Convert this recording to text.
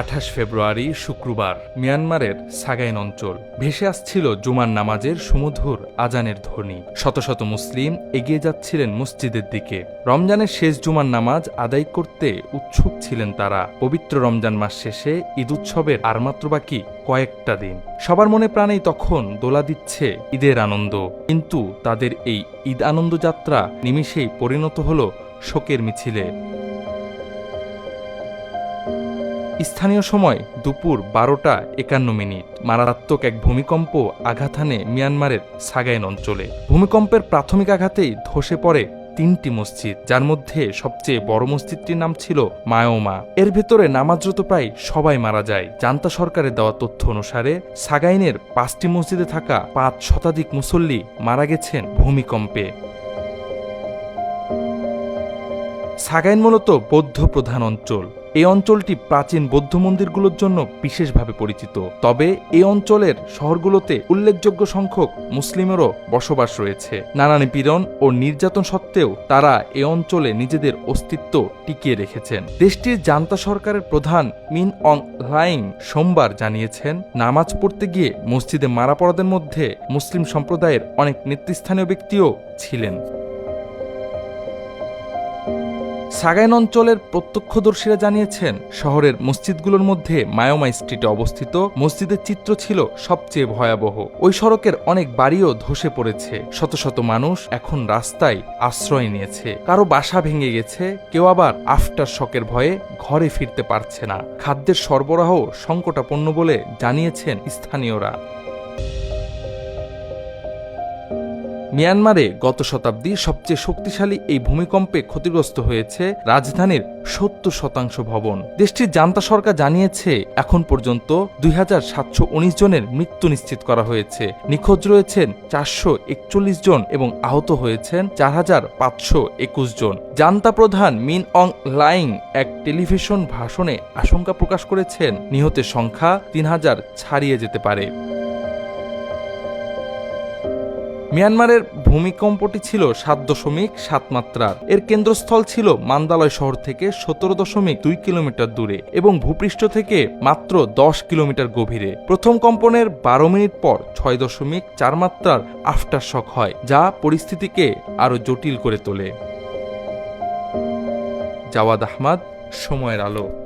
আঠাশ ফেব্রুয়ারি শুক্রবার মিয়ানমারের সাগাইন অঞ্চল। ভেসে আসছিল জুমার নামাজের সুমধুর আজানের ধ্বনি। শত শত মুসলিম এগিয়ে যাচ্ছিলেন মসজিদের দিকে। রমজানের শেষ জুমার নামাজ আদায় করতে উৎসুক ছিলেন তারা। পবিত্র রমজান মাস শেষে ঈদ উৎসবের আর মাত্র বাকি কয়েকটা দিন। সবার মনে প্রাণেই তখন দোলা দিচ্ছে ঈদের আনন্দ। কিন্তু তাদের এই ঈদ আনন্দ যাত্রা নিমিষেই পরিণত হল শোকের মিছিলে। স্থানীয় সময় দুপুর বারোটা একান্ন মিনিট। মারাত্মক এক ভূমিকম্প আঘাত হানে মিয়ানমারের সাগাইন অঞ্চলে। ভূমিকম্পের প্রাথমিক আঘাতেই ধসে পড়ে তিনটি মসজিদ, যার মধ্যে সবচেয়ে বড় মসজিদটির নাম ছিল মায়োমা এর ভেতরে নামাজরত প্রায় সবাই মারা যায়। জান্তা সরকারের দেওয়া তথ্য অনুসারে, সাগাইনের পাঁচটি মসজিদে থাকা পাঁচ শতাধিক মুসল্লি মারা গেছেন ভূমিকম্পে। সাগাইন মূলত বৌদ্ধ প্রধান অঞ্চল। এই অঞ্চলটি প্রাচীন বৌদ্ধ মন্দিরগুলোর জন্য বিশেষভাবে পরিচিত। তবে এই অঞ্চলের শহরগুলোতে উল্লেখযোগ্য সংখ্যক মুসলিমেরও বসবাস রয়েছে। নানা নিপীড়ন ও নির্যাতন সত্ত্বেও তারা এ অঞ্চলে নিজেদের অস্তিত্ব টিকিয়ে রেখেছেন। দেশটির জান্তা সরকারের প্রধান মিন অং লাইং সোমবার জানিয়েছেন, নামাজ পড়তে গিয়ে মসজিদে মারা পড়াদের মধ্যে মুসলিম সম্প্রদায়ের অনেক নেতৃস্থানীয় ব্যক্তিও ছিলেন। সাগাইন অঞ্চলের প্রত্যক্ষদর্শীরা জানিয়েছেন, শহরের মসজিদগুলোর মধ্যে মায়োমা স্ট্রিটে অবস্থিত মসজিদের চিত্র ছিল সবচেয়ে ভয়াবহ। ওই সড়কের অনেক বাড়িও ধসে পড়েছে। শত শত মানুষ এখন রাস্তায় আশ্রয় নিয়েছে। কারও বাসা ভেঙে গেছে, কেউ আবার আফটার শকের ভয়ে ঘরে ফিরতে পারছে না। খাদ্যের সরবরাহ সংকটাপন্ন বলে জানিয়েছেন স্থানীয়রা। মিয়ানমারে গত শতাব্দীর সবচেয়ে শক্তিশালী এই ভূমিকম্পে ক্ষতিগ্রস্ত হয়েছে রাজধানীর সত্তর শতাংশ ভবন। দেশটির জান্তা সরকার জানিয়েছে, এখন পর্যন্ত দুই হাজার সাতশো উনিশ জনের মৃত্যু নিশ্চিত করা হয়েছে। নিখোঁজ রয়েছেন চারশো একচল্লিশ জন এবং আহত হয়েছেন চার হাজার পাঁচশো একুশ জন। জান্তা প্রধান মিন অং লাইং এক টেলিভিশন ভাষণে আশঙ্কা প্রকাশ করেছেন, নিহতের সংখ্যা তিন হাজার ছাড়িয়ে যেতে পারে। মিয়ানমারের ভূমিকম্পটি ছিল সাত দশমিক সাত মাত্রার। এর কেন্দ্রস্থল ছিল মান্দালয় শহর থেকে সতেরো দশমিক দুই কিলোমিটার দূরে এবং ভূপৃষ্ঠ থেকে মাত্র দশ কিলোমিটার গভীরে। প্রথম কম্পনের বারো মিনিট পর ছয় দশমিক চার মাত্রার আফটার শক হয়, যা পরিস্থিতিকে আরও জটিল করে তোলে। জাওয়াদ আহমাদ, সময়ের আলো।